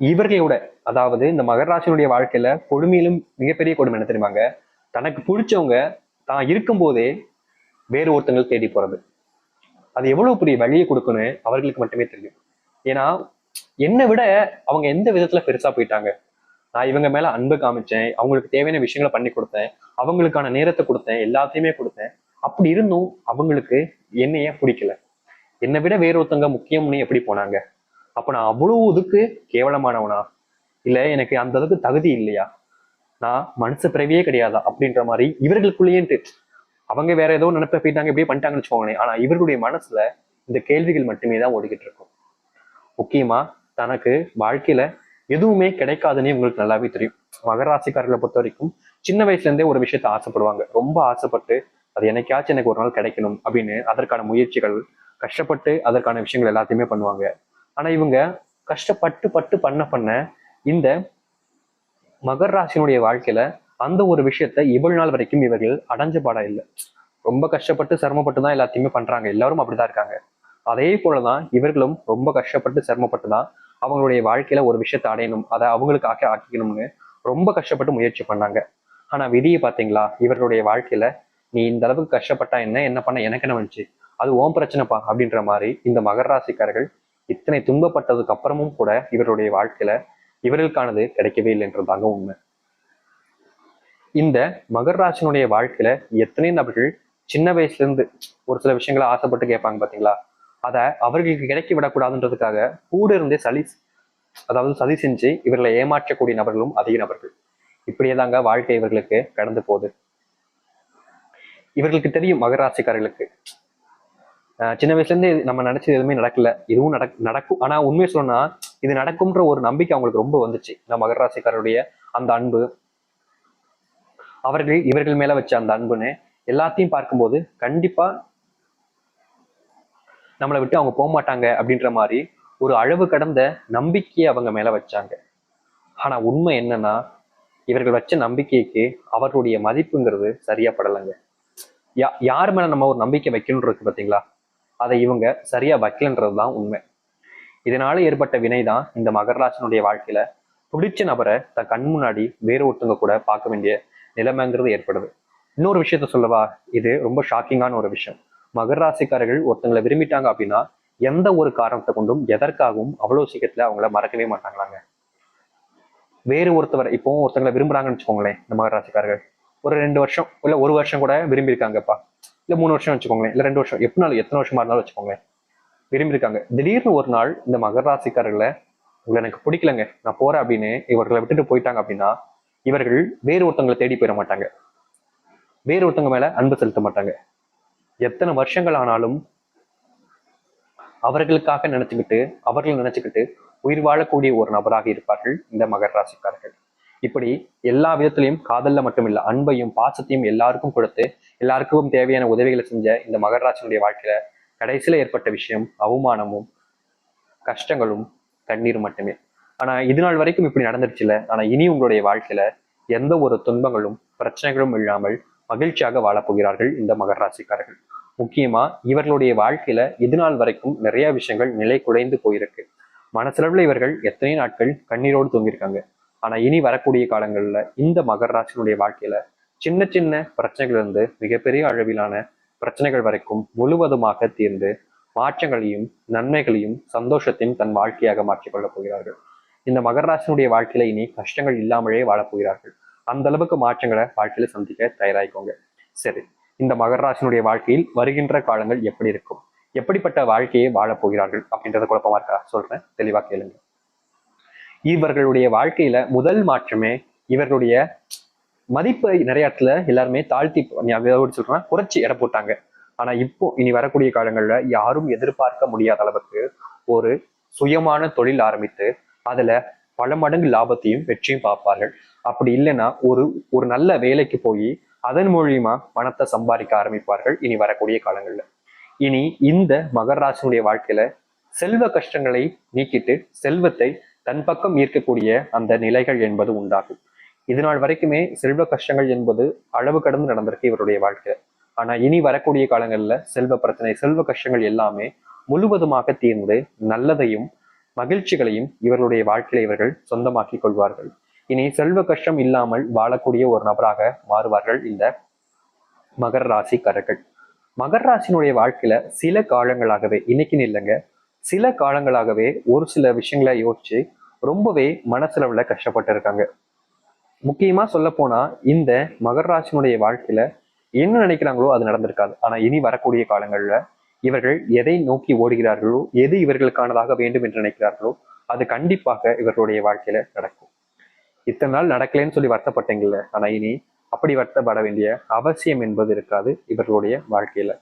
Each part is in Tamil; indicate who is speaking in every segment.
Speaker 1: இவர்களோட அதாவது இந்த மகராசினுடைய வாழ்க்கையில கொடுமையிலும் மிகப்பெரிய கொடுமை என்ன தெரியுமாங்க? தனக்கு பிடிச்சவங்க தான் இருக்கும்போதே வேறு ஒருத்தங்கள் தேடி போறது. அது எவ்வளவு பெரிய வழியை கொடுக்குன்னு அவர்களுக்கு மட்டுமே தெரியும். ஏன்னா என்னை விட அவங்க எந்த விதத்துல பெருசா போயிட்டாங்க? நான் இவங்க மேல அன்பு காமிச்சேன் அவங்களுக்கு தேவையான விஷயங்களை பண்ணி கொடுத்தேன் அவங்களுக்கான நேரத்தை கொடுத்தேன் எல்லாத்தையுமே கொடுத்தேன். அப்படி இருந்தும் அவங்களுக்கு என்னையே பிடிக்கல. என்னை விட வேற ஒருத்தங்க முக்கியம்னு எப்படி போனாங்க? அப்ப நான் அவ்வளவு இதுக்கு கேவலமானவனா? இல்ல எனக்கு அந்த அளவுக்கு தகுதி இல்லையா? நான் மனுஷ பிறவியே கிடையாதா? அப்படின்ற மாதிரி இவர்களுக்குள்ளேன்ட்டு அவங்க வேற ஏதோ நினைப்ப போயிட்டாங்க இப்படியே பண்ணிட்டாங்கன்னு வச்சுக்கோங்களேன். ஆனா இவர்களுடைய மனசுல இந்த கேள்விகள் மட்டுமே தான் ஓடிக்கிட்டு இருக்கும். முக்கியமா தனக்கு வாழ்க்கையில எதுவுமே கிடைக்காதுன்னே உங்களுக்கு நல்லாவே தெரியும். மகராசிக்காரர்களை பொறுத்த வரைக்கும் சின்ன வயசுல இருந்தே ஒரு விஷயத்த ஆசைப்படுவாங்க. ரொம்ப ஆசைப்பட்டு அது என்னைக்காச்சும் எனக்கு ஒரு நாள் கிடைக்கணும் அப்படின்னு அதற்கான முயற்சிகள் கஷ்டப்பட்டு அதற்கான விஷயங்கள் எல்லாத்தையுமே பண்ணுவாங்க. ஆனா இவங்க கஷ்டப்பட்டு பட்டு பண்ண பண்ண இந்த மகர் ராசியினுடைய வாழ்க்கையில அந்த ஒரு விஷயத்த இவ்வளவு நாள் வரைக்கும் இவர்கள் அடைஞ்ச பாடா இல்லை. ரொம்ப கஷ்டப்பட்டு சிரமப்பட்டு தான் எல்லாத்தையுமே பண்றாங்க. எல்லாரும் அப்படிதான் இருக்காங்க. அதே போலதான் இவர்களும் ரொம்ப கஷ்டப்பட்டு சிரமப்பட்டு தான் அவங்களுடைய வாழ்க்கையில ஒரு விஷயத்தை அடையணும். அதை அவங்களுக்கு ஆக்க ஆக்கிக்கணும்னு ரொம்ப கஷ்டப்பட்டு முயற்சி பண்ணாங்க. ஆனா விதியை பாத்தீங்களா இவர்களுடைய வாழ்க்கையில நீ இந்த அளவுக்கு கஷ்டப்பட்டா என்ன என்ன பண்ண எனக்கு என்ன வந்துச்சு? அது ஓம் பிரச்சனைப்பா? அப்படின்ற மாதிரி இந்த மகர ராசிக்காரர்கள் இத்தனை துன்பப்பட்டதுக்கு அப்புறமும் கூட இவருடைய வாழ்க்கையில இவர்களுக்கானது கிடைக்கவே இல்லை என்றதாக உண்மை. இந்த மகராசனுடைய வாழ்க்கையில எத்தனை நபர்கள் சின்ன வயசுல இருந்து ஒரு சில விஷயங்களை ஆசைப்பட்டு கேட்பாங்க பாத்தீங்களா அதை அவர்களுக்கு கிடைக்க விடக்கூடாதுன்றதுக்காக கூட இருந்தே சளி அதாவது சதி செஞ்சு இவர்களை ஏமாற்றக்கூடிய நபர்களும் அதிக நபர்கள். இப்படியே தாங்க வாழ்க்கை இவர்களுக்கு கடந்து போகுது. இவர்களுக்கு தெரியும் மகராசிக்காரர்களுக்கு சின்ன வயசுலேருந்து நம்ம நினைச்சது எதுவுமே நடக்கல. இதுவும் நடக் நடக்கும். ஆனா உண்மையை சொன்னால் இது நடக்கும்ன்ற ஒரு நம்பிக்கை அவங்களுக்கு ரொம்ப வந்துச்சு. இந்த மகர ராசிக்காரருடைய அந்த அன்பு. அவர்கள் இவர்கள் மேல வச்ச அந்த அன்புன்னு எல்லாத்தையும் பார்க்கும்போது கண்டிப்பா நம்மளை விட்டு அவங்க போக மாட்டாங்க அப்படின்ற மாதிரி ஒரு அளவு கடந்த நம்பிக்கையை அவங்க மேல வச்சாங்க. ஆனா உண்மை என்னன்னா இவர்கள் வச்ச நம்பிக்கைக்கு அவர்களுடைய மதிப்புங்கிறது சரியா படலைங்க. யா யார் மேல நம்ம ஒரு நம்பிக்கை வைக்கணும் இருக்கு பாத்தீங்களா? அதை இவங்க சரியா வைக்கலன்றது தான் உண்மை. இதனால ஏற்பட்ட வினை தான் இந்த மகராசனுடைய வாழ்க்கையில பிடிச்ச நபரை தன் கண் முன்னாடி வேறு ஒருத்தவங்க கூட பார்க்க வேண்டிய நிலைமைங்கிறது ஏற்படுது. இன்னொரு விஷயத்த சொல்லவா? இது ரொம்ப ஷாக்கிங்கான ஒரு விஷயம். மகர ராசிக்காரர்கள் ஒருத்தங்களை விரும்பிட்டாங்க அப்படின்னா எந்த ஒரு காரணத்தை கொண்டும் எதற்காகவும் அவ்வளவு சீக்கிரத்துல அவங்கள மறக்கவே மாட்டாங்களாங்க. வேறு ஒருத்தவர் இப்போ ஒருத்தங்களை விரும்புறாங்கன்னு வச்சுக்கோங்களேன் இந்த மகர ராசிக்காரர்கள் ஒரு ரெண்டு வருஷம் இல்ல ஒரு வருஷம் கூட விரும்பியிருக்காங்கப்பா. இல்ல மூணு வருஷம் வச்சுக்கோங்களேன். இல்லை ரெண்டு வருஷம். எப்படினாலும் எத்தனை வருஷமா இருந்தாலும் வச்சுக்கோங்களேன். விரும்பியிருக்காங்க. திடீர்னு ஒரு நாள் இந்த மகர ராசிக்காரர்களை உங்களை எனக்கு பிடிக்கலங்க. நான் போறேன் அப்படின்னு இவர்களை விட்டுட்டு போயிட்டாங்க அப்படின்னா இவர்கள் வேறு ஒருத்தவங்களை தேடி போயிட மாட்டாங்க. வேறு ஒருத்தவங்க மேல அன்பு செலுத்த மாட்டாங்க. எத்தனை வருஷங்கள் ஆனாலும் அவர்களுக்காக நினைச்சுக்கிட்டு அவர்கள் நினைச்சுக்கிட்டு உயிர் வாழக்கூடிய ஒரு நபராக இருப்பார்கள் இந்த மகர ராசிக்காரர்கள் இப்படி எல்லா விதத்திலையும் காதல்ல மட்டும் இல்லை அன்பையும் பாசத்தையும் எல்லாருக்கும் கொடுத்து எல்லாருக்கும் தேவையான உதவிகளை செஞ்ச இந்த மகராஜனுடைய வாழ்க்கையில கடைசியில ஏற்பட்ட விஷயம் அவமானமும் கஷ்டங்களும் கண்ணீரும் மட்டுமே. ஆனா இது நாள் வரைக்கும் இப்படி நடந்துருச்சுல ஆனா இனி உங்களுடைய வாழ்க்கையில எந்த ஒரு துன்பங்களும் பிரச்சனைகளும் இல்லாமல் மகிழ்ச்சியாக வாழப்போகிறார்கள் இந்த மகர ராசிக்காரர்கள் முக்கியமா இவர்களுடைய வாழ்க்கையில இது நாள் வரைக்கும் நிறைய விஷயங்கள் நிலை குலைந்து போயிருக்கு. மனசளவுல இவர்கள் எத்தனை நாட்கள் கண்ணீரோடு தூங்கியிருக்காங்க. ஆனா இனி வரக்கூடிய காலங்கள்ல இந்த மகர ராசினுடைய வாழ்க்கையில சின்ன சின்ன பிரச்சனைகள் இருந்து மிகப்பெரிய அளவிலான பிரச்சனைகள் வரைக்கும் முழுவதுமாக தீர்ந்து மாற்றங்களையும் நன்மைகளையும் சந்தோஷத்தையும் தன் வாழ்க்கையாக மாற்றிக்கொள்ளப் போகிறார்கள். இந்த மகர ராசினுடைய வாழ்க்கையில இனி கஷ்டங்கள் இல்லாமலே வாழப்போகிறார்கள் அந்த அளவுக்கு மாற்றங்களை வாழ்க்கையில சந்திக்க தயாராகிக்கோங்க சரி இந்த மகர ராசினுடைய வாழ்க்கையில் வருகின்ற காலங்கள் எப்படி இருக்கும்? எப்படிப்பட்ட வாழ்க்கையை வாழப் போகிறார்கள்? அப்படின்றத குழப்பமா இருக்கா? சொல்றேன். தெளிவா கேளுங்க. இவர்களுடைய வாழ்க்கையில முதல் மாற்றமே இவர்களுடைய மதிப்பை நிறைய இடத்துல எல்லாருமே தாழ்த்தி சொல்றேன்னா குறைச்சி இட போட்டாங்க. ஆனா இப்போ இனி வரக்கூடிய காலங்கள்ல யாரும் எதிர்பார்க்க முடியாத அளவுக்கு ஒரு சுயமான தொழில் ஆரம்பித்து அதுல பல மடங்கு லாபத்தையும் வெற்றியும் பார்ப்பார்கள். அப்படி இல்லைன்னா ஒரு ஒரு நல்ல வேலைக்கு போய் அதன் மூலியமா பணத்தை சம்பாதிக்க ஆரம்பிப்பார்கள் இனி வரக்கூடிய காலங்கள்ல. இனி இந்த மகராசனுடைய வாழ்க்கையில செல்வ கஷ்டங்களை நீக்கிட்டு செல்வத்தை தன் பக்கம் ஈர்க்கக்கூடிய அந்த நிலைகள் என்பது உண்டாகும். இது நாள் வரைக்குமே செல்வ கஷ்டங்கள் என்பது அளவு கடந்து நடந்திருக்கு இவருடைய வாழ்க்கை ஆனா இனி வரக்கூடிய காலங்கள்ல செல்வ பிரச்சனை செல்வ கஷ்டங்கள் எல்லாமே முழுவதுமாக தீர்ந்து நல்லதையும் மகிழ்ச்சிகளையும் இவர்களுடைய வாழ்க்கையில இவர்கள் சொந்தமாக்கிக் கொள்வார்கள். இனி செல்வ கஷ்டம் இல்லாமல் வாழக்கூடிய ஒரு நபராக மாறுவார்கள் இந்த மகர ராசிக்காரர்கள். மகர ராசினுடைய வாழ்க்கையில சில காலங்களாகவே இன்னைக்குன்னு இல்லைங்க சில காலங்களாகவே ஒரு சில விஷயங்களை யோசிச்சு ரொம்பவே மனசளவுல கஷ்டப்பட்டு இருக்காங்க முக்கியமா சொல்ல போனா இந்த மகராசினுடைய வாழ்க்கையில் வாழ்க்கையில என்ன நினைக்கிறாங்களோ அது நடந்திருக்காது. ஆனா இனி வரக்கூடிய காலங்கள்ல இவர்கள் எதை நோக்கி ஓடுகிறார்களோ எது இவர்களுக்கானதாக வேண்டும் என்று நினைக்கிறார்களோ அது கண்டிப்பாக இவர்களுடைய வாழ்க்கையில நடக்கும். இத்தனை நாள் நடக்கலைன்னு சொல்லி வருத்தப்பட்டீங்கல்ல ஆனா இனி அப்படி வருத்தப்பட வேண்டிய அவசியம் என்பது இருக்காது இவர்களுடைய வாழ்க்கையில.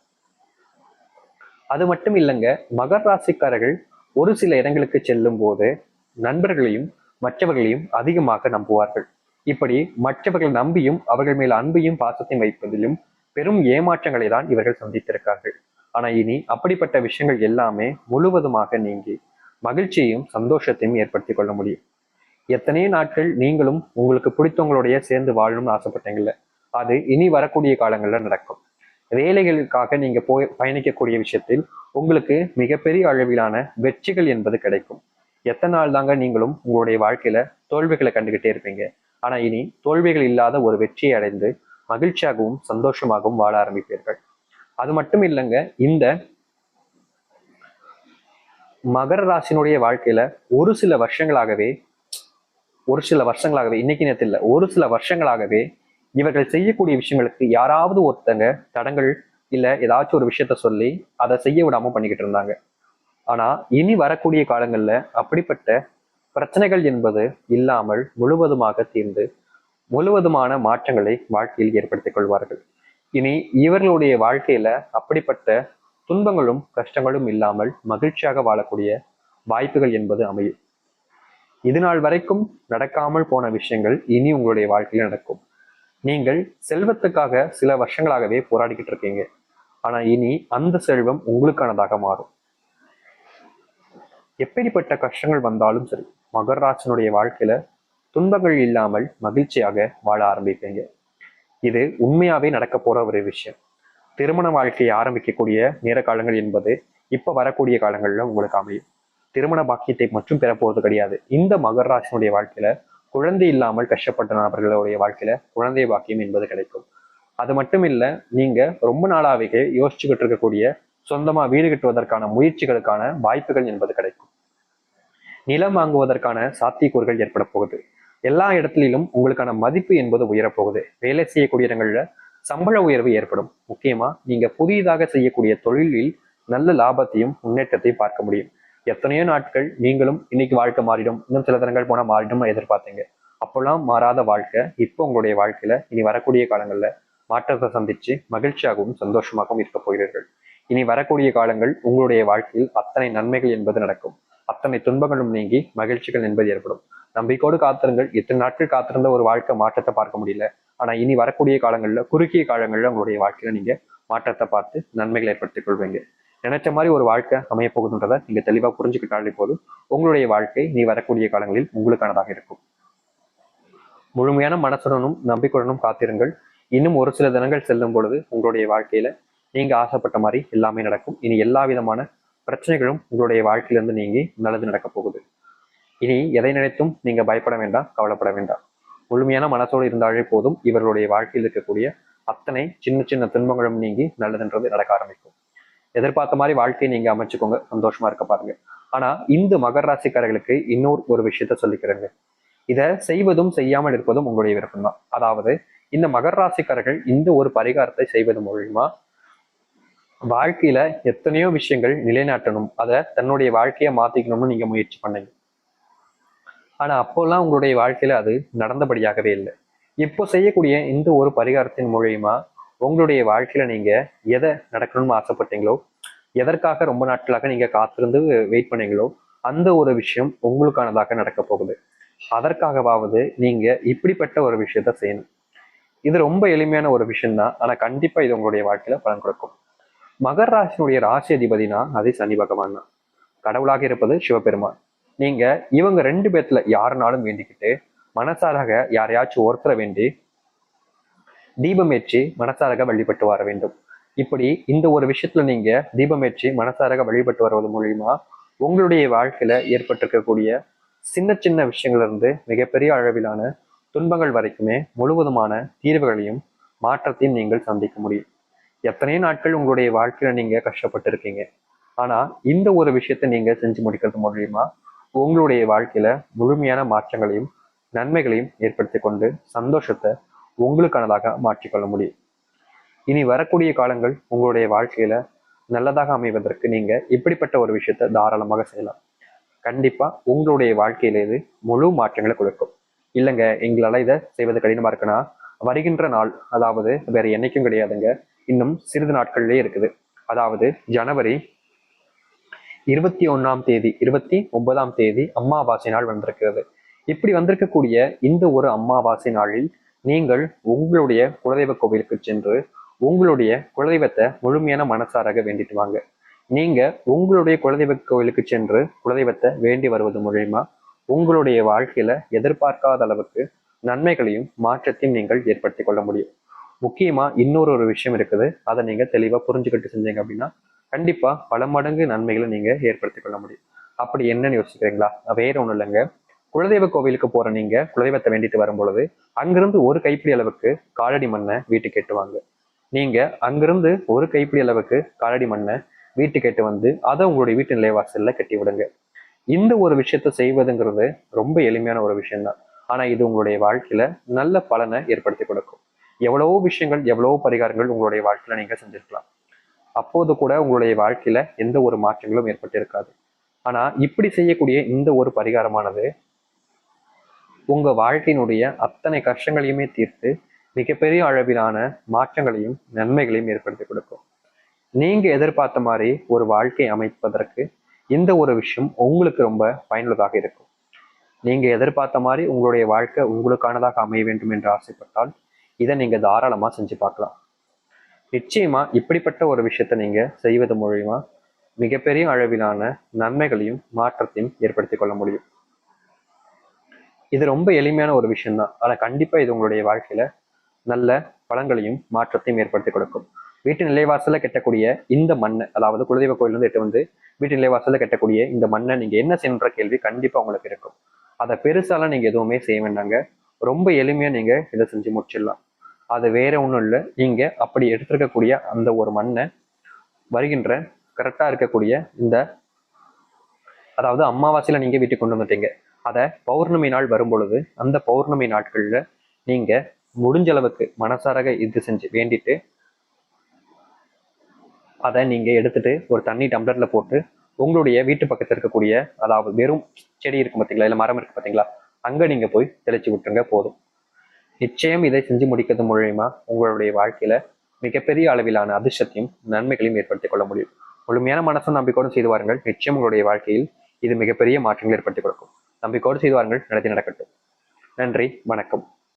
Speaker 1: அது மட்டும் இல்லைங்க மகர ராசிக்காரர்கள் ஒரு சில இடங்களுக்கு செல்லும் போது நண்பர்களையும் மற்றவர்களையும் அதிகமாக நம்புவார்கள். இப்படி மற்றவர்கள் நம்பியும் அவர்கள் மேல் அன்பையும் பாசத்தையும் வைப்பதிலும் பெரும் ஏமாற்றங்களை தான் இவர்கள் சந்தித்திருக்கார்கள் ஆனா இனி அப்படிப்பட்ட விஷயங்கள் எல்லாமே முழுவதுமாக நீங்கி மகிழ்ச்சியையும் சந்தோஷத்தையும் ஏற்படுத்தி கொள்ள முடியும். எத்தனையோ நாட்கள் நீங்களும் உங்களுக்கு பிடித்தவங்களுடைய சேர்ந்து வாழணும்னு ஆசைப்பட்டீங்கல்ல அது இனி வரக்கூடிய காலங்களில் நடக்கும். வேலைகளுக்காக நீங்க போய் பயணிக்கக்கூடிய விஷயத்தில் உங்களுக்கு மிகப்பெரிய அளவிலான வெற்றிகள் என்பது கிடைக்கும். எத்தனை நாள் தாங்க நீங்களும் உங்களுடைய வாழ்க்கையில தோல்விகளை கண்டுகிட்டே இருப்பீங்க. ஆனா இனி தோல்விகள் இல்லாத ஒரு வெற்றியை அடைந்து மகிழ்ச்சியாகவும் சந்தோஷமாகவும் வாழ ஆரம்பிப்பீர்கள். அது மட்டும் இல்லைங்க இந்த மகர ராசினுடைய வாழ்க்கையில ஒரு சில வருஷங்களாகவே ஒரு சில வருஷங்களாகவே இன்னைக்கு நேரத்தில் ஒரு சில வருஷங்களாகவே இவர்கள் செய்யக்கூடிய விஷயங்களுக்கு யாராவது ஒருத்தங்க தடங்கள் இல்லை ஏதாச்சும் ஒரு விஷயத்த சொல்லி அதை செய்ய விடாம பண்ணிக்கிட்டு இருந்தாங்க. ஆனா இனி வரக்கூடிய காலங்கள்ல அப்படிப்பட்ட பிரச்சனைகள் என்பது இல்லாமல் முழுவதுமாக தீர்ந்து முழுவதுமான மாற்றங்களை வாழ்க்கையில் ஏற்படுத்திக் கொள்வார்கள். இனி இவர்களுடைய வாழ்க்கையில அப்படிப்பட்ட துன்பங்களும் கஷ்டங்களும் இல்லாமல் மகிழ்ச்சியாக வாழக்கூடிய வாய்ப்புகள் என்பது அமையும். இது நாள் வரைக்கும் நடக்காமல் போன விஷயங்கள் இனி உங்களுடைய வாழ்க்கையில் நடக்கும். நீங்கள் செல்வத்துக்காக சில வருஷங்களாகவே போராடிக்கிட்டு இருக்கீங்க. ஆனா இனி அந்த செல்வம் உங்களுக்கானதாக மாறும். எப்படிப்பட்ட கஷ்டங்கள் வந்தாலும் சரி மகராசனுடைய வாழ்க்கையில துன்பங்கள் இல்லாமல் மகிழ்ச்சியாக வாழ ஆரம்பிப்பீங்க. இது உண்மையாவே நடக்க போற ஒரு விஷயம். திருமண வாழ்க்கையை ஆரம்பிக்கக்கூடிய நேர காலங்கள் என்பது இப்ப வரக்கூடிய காலங்கள்ல உங்களுக்கு அமையும். திருமண பாக்கியத்தை மட்டும் பெறப்போவது கிடையாது. இந்த மகர வாழ்க்கையில குழந்தை இல்லாமல் கஷ்டப்பட்ட நபர்களுடைய வாழ்க்கையில குழந்தை பாக்கியம் என்பது கிடைக்கும். அது மட்டும் இல்ல நீங்க ரொம்ப நாளாகவே யோசிச்சுக்கிட்டு இருக்கக்கூடிய சொந்தமா வீடு கட்டுவதற்கான முயற்சிகளுக்கான வாய்ப்புகள் என்பது கிடைக்கும். நிலம் வாங்குவதற்கான சாத்தியக்கூறுகள் ஏற்பட போகுது. எல்லா இடத்துலிலும் உங்களுக்கான மதிப்பு என்பது உயரப்போகுது. வேலை செய்யக்கூடிய இடங்கள்ல சம்பள உயர்வு ஏற்படும். முக்கியமா நீங்க புதியதாக செய்யக்கூடிய தொழிலில் நல்ல லாபத்தையும் முன்னேற்றத்தையும் பார்க்க முடியும். எத்தனையோ நாட்கள் நீங்களும் இன்னைக்கு வாழ்க்கை மாறிடும். இன்னும் சில தினங்கள் போனால் மாறிடும் எதிர்பார்த்தீங்க. அப்போல்லாம் மாறாத வாழ்க்கை இப்போ உங்களுடைய வாழ்க்கையில இனி வரக்கூடிய காலங்களில் மாற்றத்தை சந்திச்சு மகிழ்ச்சியாகவும் சந்தோஷமாகவும் இருக்க போகிறீர்கள். இனி வரக்கூடிய காலங்கள் உங்களுடைய வாழ்க்கையில் அத்தனை நன்மைகள் என்பது நடக்கும். அத்தனை துன்பங்களும் நீங்கி மகிழ்ச்சிகள் என்பது ஏற்படும். நம்பிக்கையோடு காத்திருங்கள். இத்தனை நாட்கள் காத்திருந்த ஒரு வாழ்க்கை மாற்றத்தை பார்க்க முடியல. ஆனா இனி வரக்கூடிய காலங்களில் குறுகிய காலங்களில் உங்களுடைய வாழ்க்கையில நீங்க மாற்றத்தை பார்த்து நன்மைகளை ஏற்படுத்திக் கொள்வீங்க. நினைச்ச மாதிரி ஒரு வாழ்க்கை அமைய போகுதுன்றதை நீங்க தெளிவா புரிஞ்சுக்கிட்டாலே போதும். உங்களுடைய வாழ்க்கை நீ வரக்கூடிய காலங்களில் உங்களுக்கானதாக இருக்கும். முழுமையான மனசுடனும் நம்பிக்கையுடனும் காத்திருங்கள். இன்னும் ஒரு சில தினங்கள் செல்லும் பொழுது உங்களுடைய வாழ்க்கையில நீங்க ஆசைப்பட்ட மாதிரி எல்லாமே நடக்கும். இனி எல்லா விதமான பிரச்சனைகளும் உங்களுடைய வாழ்க்கையிலிருந்து நீங்கி நல்லது நடக்க போகுது. இனி எதை நினைத்தும் நீங்க பயப்பட வேண்டாம் கவலைப்பட வேண்டாம். முழுமையான மனசோடு இருந்தாலே போதும். இவர்களுடைய வாழ்க்கையில் இருக்கக்கூடிய அத்தனை சின்ன சின்ன துன்பங்களும் நீங்கி நல்லதுன்றது நடக்க ஆரம்பிக்கும். எதிர்பார்த்த மாதிரி வாழ்க்கையை நீங்க அமைச்சுக்கோங்க. சந்தோஷமா இருக்க பாருங்க. ஆனா இந்த மகர ராசிக்காரர்களுக்கு இன்னொரு ஒரு விஷயத்த சொல்லிக்கிறேங்க. இதை செய்வதும் செய்யாமல் இருப்பதும் உங்களுடைய விருப்பம் தான் அதாவது இந்த மகர ராசிக்காரர்கள் இந்த ஒரு பரிகாரத்தை செய்வது மூலியமா வாழ்க்கையில எத்தனையோ விஷயங்கள் நிலைநாட்டணும். அதை தன்னுடைய வாழ்க்கையை மாத்திக்கணும்னு நீங்க முயற்சி பண்ணீங்க. ஆனா அப்போல்லாம் உங்களுடைய வாழ்க்கையில அது நடந்தபடியாகவே இல்லை. இப்போ செய்யக்கூடிய இந்த ஒரு பரிகாரத்தின் மூலியமா உங்களுடைய வாழ்க்கையில நீங்க எதை நடக்கணும்னு ஆசைப்பட்டீங்களோ எதற்காக ரொம்ப நாட்களாக நீங்க காத்திருந்து வெயிட் பண்ணீங்களோ அந்த ஒரு விஷயம் உங்களுக்கானதாக நடக்க போகுது. அதற்காகவாவது நீங்க இப்படிப்பட்ட ஒரு விஷயத்த செய்யணும். இது ரொம்ப எளிமையான ஒரு விஷயம் தான் ஆனா கண்டிப்பா இது உங்களுடைய வாழ்க்கையில பலன் கொடுக்கும். மகர் ராசினுடைய ராசி அதிபதினா அது சனி பகவான் தான். கடவுளாக இருப்பது சிவபெருமான். நீங்க இவங்க ரெண்டு பேர்த்துல யாருனாலும் வேண்டிக்கிட்டு மனசாராக யாரையாச்சும் ஒருத்தரை வேண்டி தீபமேற்றி மனசாரக வழிபட்டு வர வேண்டும். இப்படி இந்த ஒரு விஷயத்துல நீங்க தீபமேற்றி மனசாரக மனசாராக வழிபட்டு வருவது மூலியமா உங்களுடைய வாழ்க்கையில ஏற்பட்டிருக்கக்கூடிய சின்ன சின்ன விஷயங்கள்ல இருந்து மிகப்பெரிய அளவிலான துன்பங்கள் வரைக்குமே முழுவதுமான தீர்வுகளையும் மாற்றத்தையும் நீங்கள் சந்திக்க முடியும். எத்தனை நாட்கள் உங்களுடைய வாழ்க்கையில நீங்க கஷ்டப்பட்டு இருக்கீங்க ஆனா இந்த ஒரு விஷயத்தை நீங்க செஞ்சு முடிக்கிறது மூலியமா உங்களுடைய வாழ்க்கையில முழுமையான மாற்றங்களையும் நன்மைகளையும் ஏற்படுத்தி கொண்டு சந்தோஷத்தை உங்களுக்கானதாக மாற்றிக்கொள்ள முடியும். இனி வரக்கூடிய காலங்கள் உங்களுடைய வாழ்க்கையில நல்லதாக அமைவதற்கு நீங்க இப்படிப்பட்ட ஒரு விஷயத்தை தாராளமாக செய்யலாம். கண்டிப்பா உங்களுடைய வாழ்க்கையில இது முழு மாற்றங்களை கொடுக்கும். இல்லைங்க எங்களால இதை செய்வது கடினமா இருக்குன்னா வருகின்ற நாள் அதாவது வேற என்னைக்கும் கிடையாதுங்க இன்னும் சிறிது நாட்கள்லயே இருக்குது. அதாவது ஜனவரி இருபத்தி ஒண்ணாம் தேதி இருபத்தி ஒன்பதாம் தேதி அம்மாவாசை நாள் வந்திருக்கிறது. இப்படி வந்திருக்கக்கூடிய இந்த ஒரு அம்மாவாசை நாளில் நீங்கள் உங்களுடைய குலதெய்வ கோவிலுக்கு சென்று உங்களுடைய குலதெய்வத்தை முழுமையான மனசாராக வேண்டிட்டு வாங்க. நீங்க உங்களுடைய குலதெய்வ கோவிலுக்கு சென்று குலதெய்வத்தை வேண்டி வருவது மூலயமா உங்களுடைய வாழ்க்கையில எதிர்பார்க்காத அளவுக்கு நன்மைகளையும் மாற்றத்தையும் நீங்கள் ஏற்படுத்தி கொள்ள முடியும். முக்கியமா இன்னொரு ஒரு விஷயம் இருக்குது. அதை நீங்க தெளிவா புரிஞ்சுக்கிட்டு செஞ்சீங்க அப்படின்னா கண்டிப்பா பல மடங்கு நன்மைகளை நீங்க ஏற்படுத்தி கொள்ள முடியும். அப்படி என்னன்னு யோசிக்கிறீங்களா? வேற ஒன்றும் இல்லைங்க. குலதெய்வ கோவிலுக்கு போற நீங்க குலதெய்வத்தை வேண்டிட்டு வரும் பொழுது அங்கிருந்து ஒரு கைப்பிடி அளவுக்கு காலடி மண்ணை வீட்டுக்கு எட்டுவாங்க நீங்க அங்கிருந்து ஒரு கைப்பிடி அளவுக்கு காலடி மண்ணை வீட்டுக்கு எட்டு வந்து அதை உங்களுடைய வீட்டு நிலைவாசல்ல கட்டி விடுங்க. இந்த ஒரு விஷயத்த செய்வதுங்கிறது ரொம்ப எளிமையான ஒரு விஷயம்தான். ஆனா இது உங்களுடைய வாழ்க்கையில நல்ல பலனை ஏற்படுத்தி கொடுக்கும். எவ்வளவோ விஷயங்கள் எவ்வளவோ பரிகாரங்கள் உங்களுடைய வாழ்க்கையில நீங்க செஞ்சிருக்கலாம். அப்போது கூட உங்களுடைய வாழ்க்கையில எந்த ஒரு மாற்றங்களும் ஏற்பட்டிருக்காது. ஆனா இப்படி செய்யக்கூடிய இந்த ஒரு பரிகாரமானது உங்கள் வாழ்க்கையினுடைய அத்தனை கஷ்டங்களையுமே தீர்த்து மிகப்பெரிய அளவிலான மாற்றங்களையும் நன்மைகளையும் ஏற்படுத்தி கொடுக்கும். நீங்கள் எதிர்பார்த்த மாதிரி ஒரு வாழ்க்கை அமைப்பதற்கு இந்த ஒரு விஷயம் உங்களுக்கு ரொம்ப பயனுள்ளதாக இருக்கும். நீங்கள் எதிர்பார்த்த மாதிரி உங்களுடைய வாழ்க்கை உங்களுக்கானதாக அமைய வேண்டும் என்று ஆசைப்பட்டால் இதை நீங்கள் தாராளமாக செஞ்சு பார்க்கலாம். நிச்சயமாக இப்படிப்பட்ட ஒரு விஷயத்தை நீங்கள் செய்வது மூலிமா மிகப்பெரிய அளவிலான நன்மைகளையும் மாற்றத்தையும் ஏற்படுத்தி கொள்ள முடியும். இது ரொம்ப எளிமையான ஒரு விஷயம்தான். ஆனால் கண்டிப்பாக இது உங்களுடைய வாழ்க்கையில் நல்ல பலன்களையும் மாற்றத்தையும் ஏற்படுத்தி கொடுக்கும். வீட்டு நிலைவாசலில் கட்டக்கூடிய இந்த மண்ணை அதாவது குலதெய்வ கோயிலேருந்து எட்டு வந்து வீட்டு நிலைவாசலில் கட்டக்கூடிய இந்த மண்ணை நீங்கள் என்ன செய்யணுன்ற கேள்வி கண்டிப்பாக உங்களுக்கு இருக்கும். அதை பெருசாலாம் நீங்கள் எதுவுமே செய்ய வேண்டாங்க. ரொம்ப எளிமையாக நீங்கள் இதை செஞ்சு முடிச்சிடலாம். அது வேற ஒன்றும் இல்லை. நீங்கள் அப்படி எடுத்திருக்கக்கூடிய அந்த ஒரு மண்ணை வருகின்ற கரெக்டாக இருக்கக்கூடிய இந்த அதாவது அமாவாசையில் நீங்கள் வீட்டுக்கு கொண்டு வந்துட்டீங்க. அதை பௌர்ணமி நாள் வரும்பொழுது அந்த பௌர்ணமி நாட்களில் நீங்கள் முடிஞ்ச அளவுக்கு மனசாரக இது செஞ்சு வேண்டிட்டு அதை நீங்கள் எடுத்துட்டு ஒரு தண்ணி டம்ளரில் போட்டு உங்களுடைய வீட்டு பக்கத்தில் இருக்கக்கூடிய அதாவது வெறும் செடி இருக்கு பார்த்தீங்களா இல்லை மரம் இருக்கு பார்த்தீங்களா அங்கே நீங்க போய் தெளிச்சு விட்டுருங்க போதும். நிச்சயம் இதை செஞ்சு முடிக்கிறது மூலயமா உங்களுடைய வாழ்க்கையில மிகப்பெரிய அளவிலான அதிர்ஷ்டத்தையும் நன்மைகளையும் ஏற்படுத்திக் கொள்ள முடியும். முழுமையான மனசும் நம்பிக்கையோடும் செய்து வாருங்கள். நிச்சயம் உங்களுடைய வாழ்க்கையில் இது மிகப்பெரிய மாற்றங்கள் ஏற்படுத்தி கொடுக்கும். நம்பிக்கோடு செய்து வாருங்கள். நடத்தி நடக்கட்டும். நன்றி. வணக்கம்.